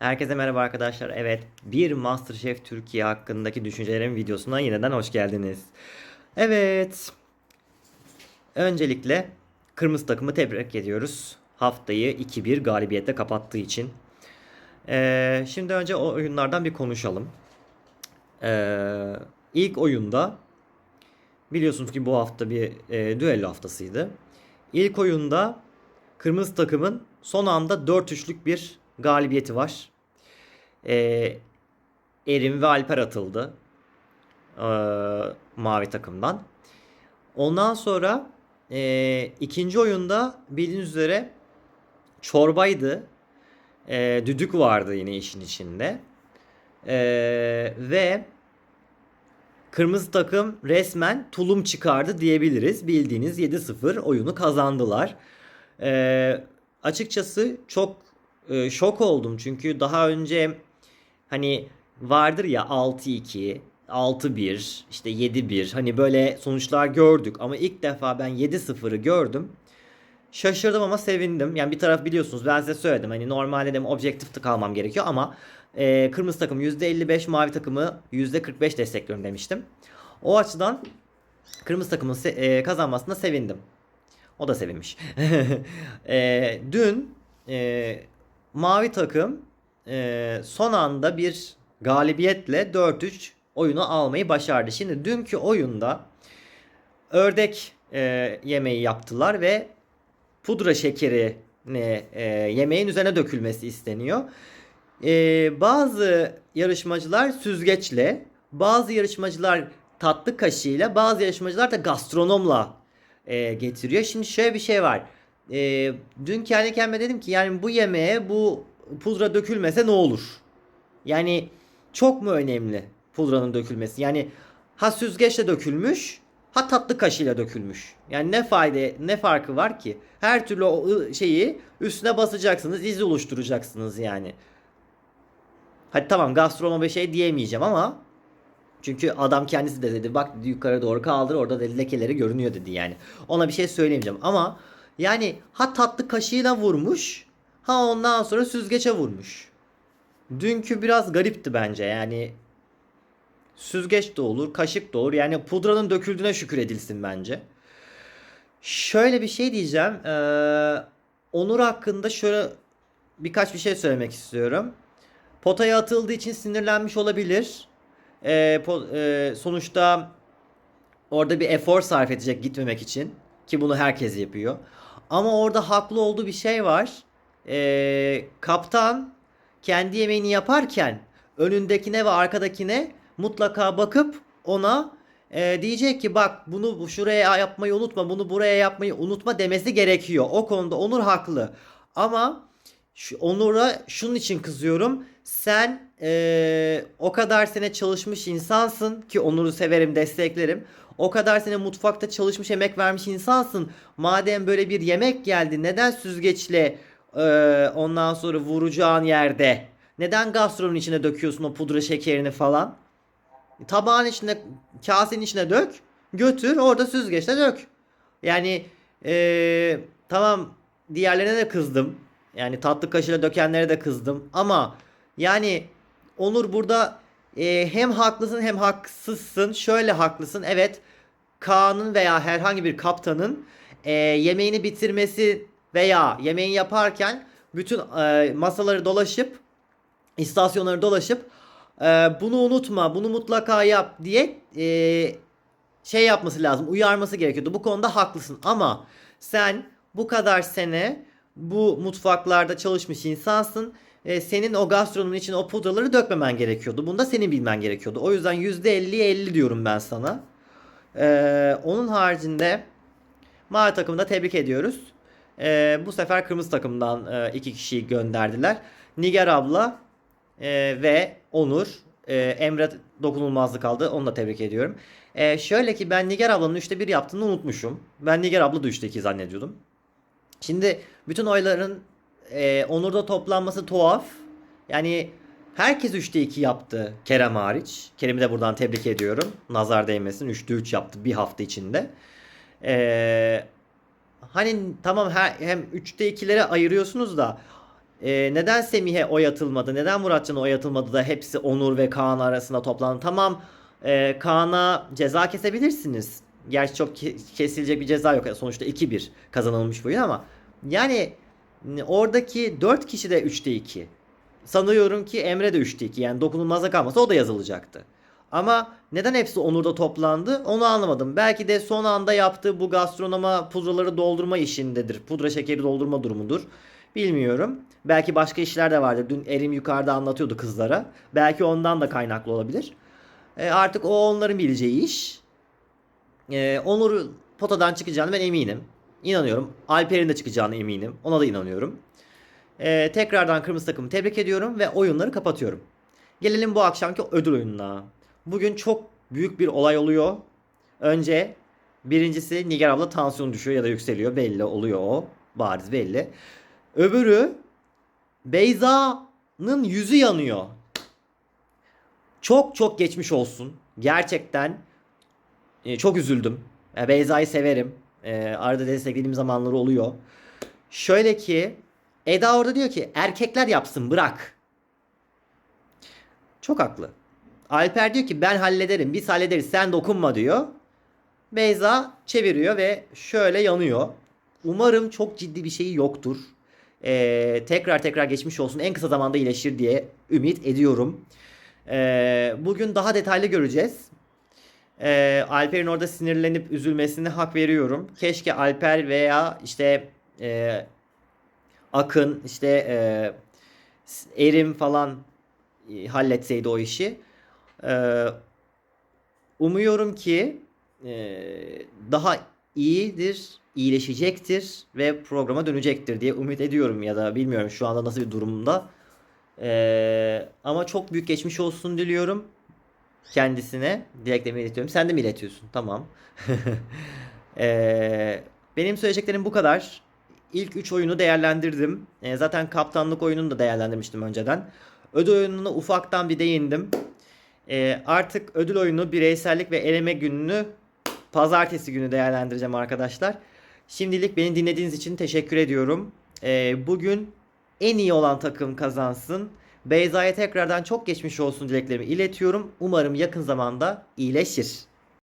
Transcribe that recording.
Herkese merhaba arkadaşlar. Evet, bir MasterChef Türkiye hakkındaki düşüncelerim videosuna yeniden hoş geldiniz. Evet. Öncelikle kırmızı takımı tebrik ediyoruz. Haftayı 2-1 galibiyetle kapattığı için. Ee, şimdi önce o oyunlardan bir konuşalım. Ee, ilk oyunda biliyorsunuz ki bu hafta bir e, düello haftasıydı. İlk oyunda kırmızı takımın son anda 4-3'lük bir galibiyeti var. Ee, Erim ve Alper atıldı. Ee, mavi takımdan. Ondan sonra e, ikinci oyunda bildiğiniz üzere çorbaydı. Ee, düdük vardı yine işin içinde. Ee, ve kırmızı takım resmen tulum çıkardı diyebiliriz. Bildiğiniz 7-0 oyunu kazandılar. Ee, açıkçası çok e, şok oldum çünkü daha önce hani vardır ya 6-2, 6-1, işte 7-1 hani böyle sonuçlar gördük ama ilk defa ben 7-0'ı gördüm. Şaşırdım ama sevindim. Yani bir taraf biliyorsunuz ben size söyledim hani normalde dedim objektif kalmam gerekiyor ama e, kırmızı takım %55 mavi takımı %45 destekliyorum demiştim. O açıdan kırmızı takımın e, kazanmasına sevindim. O da sevinmiş. e, dün e, mavi takım e, son anda bir galibiyetle 4-3 oyunu almayı başardı. Şimdi dünkü oyunda ördek e, yemeği yaptılar ve pudra şekerini e, yemeğin üzerine dökülmesi isteniyor. E, bazı yarışmacılar süzgeçle, bazı yarışmacılar tatlı kaşığıyla, bazı yarışmacılar da gastronomla e, getiriyor. Şimdi şöyle bir şey var. E, dün kendi kendime dedim ki yani bu yemeğe bu pudra dökülmese ne olur? Yani çok mu önemli pudranın dökülmesi? Yani ha süzgeçle dökülmüş, ha tatlı kaşığıyla dökülmüş. Yani ne fayda, ne farkı var ki? Her türlü şeyi üstüne basacaksınız, iz oluşturacaksınız yani. Hadi tamam gastronoma bir şey diyemeyeceğim ama çünkü adam kendisi de dedi bak yukarı doğru kaldır orada dedi lekeleri görünüyor dedi yani. Ona bir şey söyleyemeyeceğim ama yani ha tatlı kaşığıyla vurmuş ha ondan sonra süzgeçe vurmuş. Dünkü biraz garipti bence yani süzgeç de olur kaşık da olur yani pudranın döküldüğüne şükür edilsin bence. Şöyle bir şey diyeceğim. Ee, Onur hakkında şöyle birkaç bir şey söylemek istiyorum. Potaya atıldığı için sinirlenmiş olabilir. Ee, po- e, sonuçta orada bir efor sarf edecek gitmemek için. Ki bunu herkes yapıyor. Ama orada haklı olduğu bir şey var. Ee, kaptan kendi yemeğini yaparken önündekine ve arkadakine mutlaka bakıp ona e, diyecek ki bak bunu bu- şuraya yapmayı unutma bunu buraya yapmayı unutma demesi gerekiyor. O konuda Onur haklı. Ama şu, Onur'a şunun için kızıyorum. Sen e, o kadar sene çalışmış insansın ki Onur'u severim desteklerim. O kadar sene mutfakta çalışmış emek vermiş insansın. Madem böyle bir yemek geldi neden süzgeçle e, ondan sonra vuracağın yerde neden gastronomun içine döküyorsun o pudra şekerini falan? Tabağın içine, kasenin içine dök. Götür orada süzgeçle dök. Yani eee, tamam diğerlerine de kızdım. Yani tatlı kaşığıyla dökenlere de kızdım. Ama yani Onur burada eee, hem haklısın hem haksızsın. Şöyle haklısın. Evet Kaan'ın veya herhangi bir kaptanın eee, yemeğini bitirmesi veya yemeğini yaparken bütün eee, masaları dolaşıp istasyonları dolaşıp e, bunu unutma, bunu mutlaka yap diye e, şey yapması lazım, uyarması gerekiyordu. Bu konuda haklısın ama sen bu kadar sene bu mutfaklarda çalışmış insansın. E, senin o gastronomun için o pudraları dökmemen gerekiyordu. Bunu da senin bilmen gerekiyordu. O yüzden %50'ye 50 diyorum ben sana. E, onun haricinde Mavi takımı da tebrik ediyoruz. E, bu sefer kırmızı takımdan e, iki kişiyi gönderdiler. Nigar abla e, ve Onur. E, Emre dokunulmazlık aldı. Onu da tebrik ediyorum. E, şöyle ki ben Nigar ablanın 3'te 1 yaptığını unutmuşum. Ben Nigar abla da 3'te 2 zannediyordum. Şimdi bütün oyların e, Onur'da toplanması tuhaf. Yani herkes 3'te 2 yaptı Kerem hariç. Kerem'i de buradan tebrik ediyorum. Nazar değmesin 3'te 3 yaptı bir hafta içinde. Ee, hani tamam her, hem 3'te 2'lere ayırıyorsunuz da e, neden Semih'e oy atılmadı? Neden Muratcan'a oy atılmadı da hepsi Onur ve Kaan arasında toplandı? Tamam e, Kaan'a ceza kesebilirsiniz. Gerçi çok ke- kesilecek bir ceza yok. Sonuçta 2-1 kazanılmış bu ama yani oradaki 4 kişi de 3'te 2. Sanıyorum ki Emre de 3'te 2. Yani dokunulmazda kalmasa o da yazılacaktı. Ama neden hepsi Onur'da toplandı onu anlamadım. Belki de son anda yaptığı bu gastronoma pudraları doldurma işindedir. Pudra şekeri doldurma durumudur. Bilmiyorum. Belki başka işler de vardır. Dün Erim yukarıda anlatıyordu kızlara. Belki ondan da kaynaklı olabilir. E, artık o onların bileceği iş. E, Onur potadan çıkacağını ben eminim. İnanıyorum. Alper'in de çıkacağını eminim. Ona da inanıyorum. E, tekrardan kırmızı takımı tebrik ediyorum ve oyunları kapatıyorum. Gelelim bu akşamki ödül oyununa. Bugün çok büyük bir olay oluyor. Önce birincisi Nigar abla tansiyon düşüyor ya da yükseliyor. Belli oluyor o. Bariz belli. Öbürü Beyza'nın yüzü yanıyor. Çok çok geçmiş olsun. Gerçekten e, çok üzüldüm. Beyza'yı severim. E, arada desteklediğim zamanları oluyor. Şöyle ki Eda orada diyor ki erkekler yapsın bırak. Çok haklı. Alper diyor ki ben hallederim biz hallederiz sen dokunma diyor. Beyza çeviriyor ve şöyle yanıyor. Umarım çok ciddi bir şeyi yoktur. Ee, tekrar tekrar geçmiş olsun en kısa zamanda iyileşir diye ümit ediyorum. Ee, bugün daha detaylı göreceğiz. Ee, Alper'in orada sinirlenip üzülmesine hak veriyorum. Keşke Alper veya işte e, Akın işte e, Erim falan e, halletseydi o işi. Ee, umuyorum ki e, daha iyidir, iyileşecektir ve programa dönecektir diye umut ediyorum ya da bilmiyorum şu anda nasıl bir durumda. Ee, ama çok büyük geçmiş olsun diliyorum kendisine. Dileklerimi iletiyorum. Sen de mi iletiyorsun? Tamam. Ee, benim söyleyeceklerim bu kadar. İlk 3 oyunu değerlendirdim. Ee, zaten kaptanlık oyununu da değerlendirmiştim önceden. Ödül oyununa ufaktan bir değindim. Ee, artık ödül oyunu, bireysellik ve eleme gününü pazartesi günü değerlendireceğim arkadaşlar. Şimdilik beni dinlediğiniz için teşekkür ediyorum. Ee, bugün en iyi olan takım kazansın. Beyza'ya tekrardan çok geçmiş olsun dileklerimi iletiyorum. Umarım yakın zamanda iyileşir.